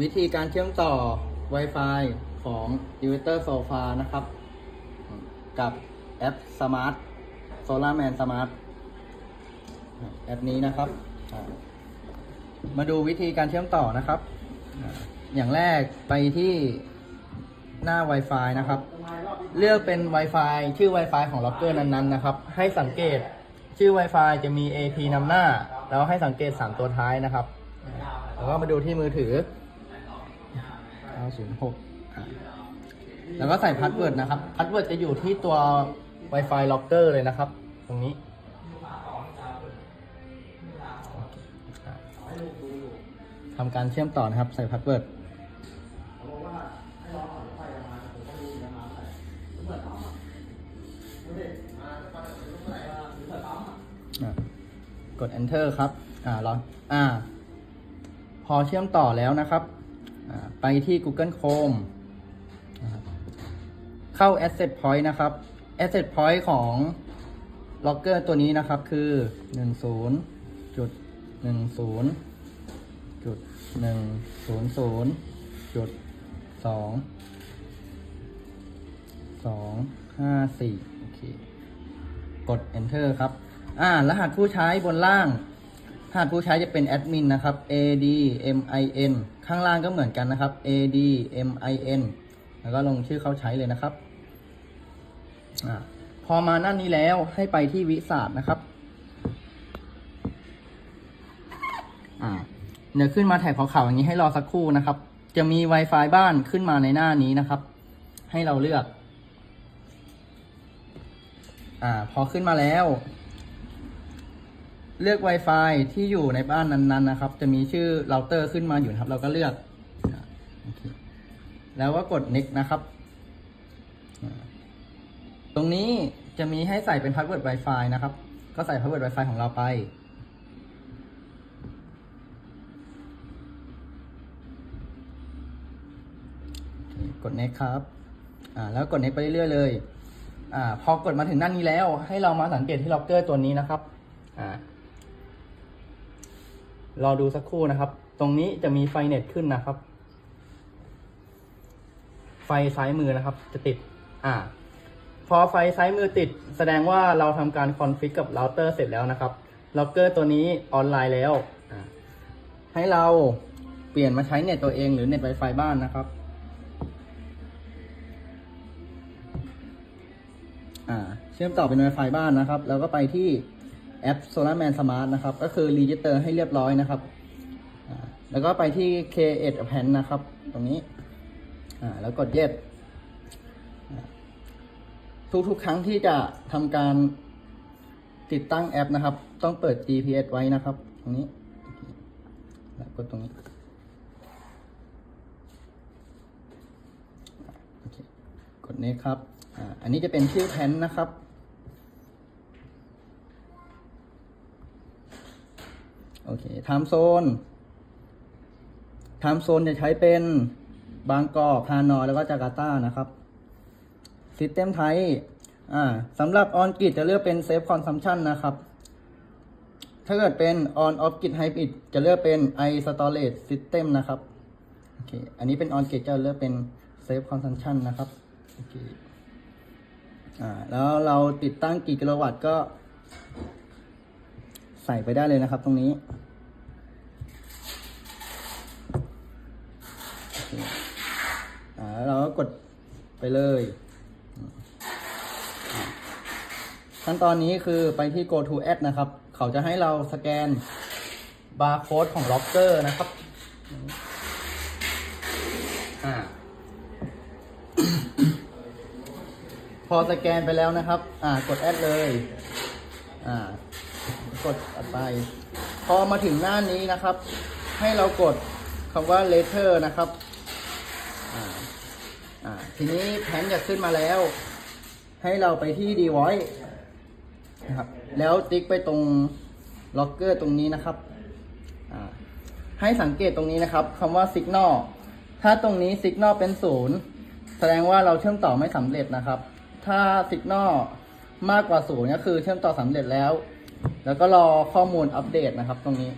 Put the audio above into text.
วิธีการเชื่อมต่อ Wi-Fi ของ i n v e t e r Sofa นะครับ กับแอป Smart SolarMan Smart แอปนี้นะครับ มาดูวิธีการเชื่อมต่อนะครับอ่าอย่างแรกไปที่หน้า Wi-Fi นะครับ เลือกเป็น Wi-Fi ชื่อ Wi-Fi ของล็อกเกอร์นั้นๆนะครับ ให้สังเกตชื่อ Wi-Fi จะมี AP นำหน้า แล้วให้สังเกต 3 ตัวท้ายนะครับ แล้วก็มาดูที่มือถือ 906 แล้วก็ใส่พาสเวิร์ดนะครับ พาสเวิร์ดจะอยู่ที่ตัว Wi-Fi locker เลยนะครับ ตรงนี้ ทำการเชื่อมต่อนะครับ ใส่พาสเวิร์ดกด enter ครับ อ่ารออ่า พอเชื่อมต่อแล้วนะครับ ไปที่ Google Chrome เข้า Asset Point นะครับ Asset Point ของ Logger ตัวนี้นะครับคือ 10 หางรหัสผู้ใช้จะเป็นแอดมินนะครับ ad min ข้างล่างก็เหมือนกันนะครับ ad min แล้วก็ลงชื่อเข้าใช้เลยนะครับอพอมานั่นนี้แล้วให้ไปที่วิสาทนะครับเดี๋ยวขึ้นมาแถบขาวๆอย่างนี้ให้รอสักครู่นะครับ จะมี Wi-Fi บ้านขึ้นมาในหน้านี้นะครับ ให้เราเลือก อ่า พอขึ้นมาแล้ว เลือก Wi-Fi ที่อยู่ในบ้านนั้นๆนะครับ จะมีชื่อเราเตอร์ขึ้นมาอยู่ครับ เราก็เลือกอแล้วก็กด next นะครับ ตรงนี้จะมีให้ใส่เป็นพาสเวิร์ด Wi-Fi นะครับ ก็ใส่พาสเวิร์ด Wi-Fi ของเราไป กด next ครับ อ่า แล้วกด next ไปเรื่อยๆเลย อ่า พอกดมาถึงด้านนี้แล้ว ให้เรามาสังเกตที่ล็อกเกอร์ตัวนี้นะครับ อ่า รอดูสักครู่นะครับ ตรงนี้จะมีไฟเน็ตขึ้นนะครับ ไฟซ้ายมือนะครับ จะติด อ่า พอไฟซ้ายมือติด แสดงว่าเราทำการคอนฟิกกับเราเตอร์เสร็จแล้วนะครับล็อกเกอร์ตัวนี้ออนไลน์แล้วอ่าให้เราเปลี่ยนมาใช้เน็ตตัวเองหรือเน็ต Wi-Fi บ้านนะครับอ่าเชื่อมต่อเป็น Wi-Fi บ้านนะครับ แล้วก็ไปที่ แอป SolarMan Smart นะครับ ก็คือรีจิสเตอร์ให้เรียบร้อยนะครับแล้วก็ไปที่ K8 Append นะครับ ตรงนี้แล้วกด Yes ทุกๆ ครั้งที่จะทำการติดตั้งแอปนะครับ ต้องเปิด GPS ไว้นะครับ ตรงนี้แล้วกดตรงนี้โอเคกด Next ครับ อันนี้จะเป็นชื่อแพนนะครับ โอเคไทม์โซนไทม์โซนจะใช้เป็นบางกอกฮานอยแล้วก็จาการ์ตานะครับซิสเต็มไทยอ่าสำหรับออนกิจจะเลือกเป็นเซฟคอนซัมชันนะครับ ถ้าเกิดเป็น on off git hybrid จะเลือกเป็น i storage system นะครับโอเคอันนี้เป็น on git จจะเลือกเป็น save consumption นะครับโอเคอ่าแล้วเราติดตั้งกี่กิโลวัตต์ก็ ส่ไปได้เลยนะครับตรงนี้เอาแล้วเราก็กดไปเลย ขั้นตอนนี้คือไปที่ go to add นะครับ เขาจะให้เราสแกนบาร์โค้ดของ locker นะครับอพอสแกนไปแล้วนะครับ อ่า กดแอดเลย อ่า กดอัดไป พอมาถึงหน้านี้นะครับ ให้เรากดคำว่า later นะครับทีนี้แผนจะขึ้นมาแล้ว ให้เราไปที่ device นะครับ แล้วติ๊กไปตรง locker ตรงนี้นะครับ ให้สังเกตตรงนี้นะครับคำว่า signal ถ้าตรงนี้ signal เป็นศูนย์แสดงว่าเราเชื่อมต่อไม่สำเร็จนะครับ ถ้า signal มากกว่าศูนย์ก็คือเชื่อมต่อสำเร็จแล้ว แล้วก็รอข้อมูลอัปเดตนะครับตรงนี้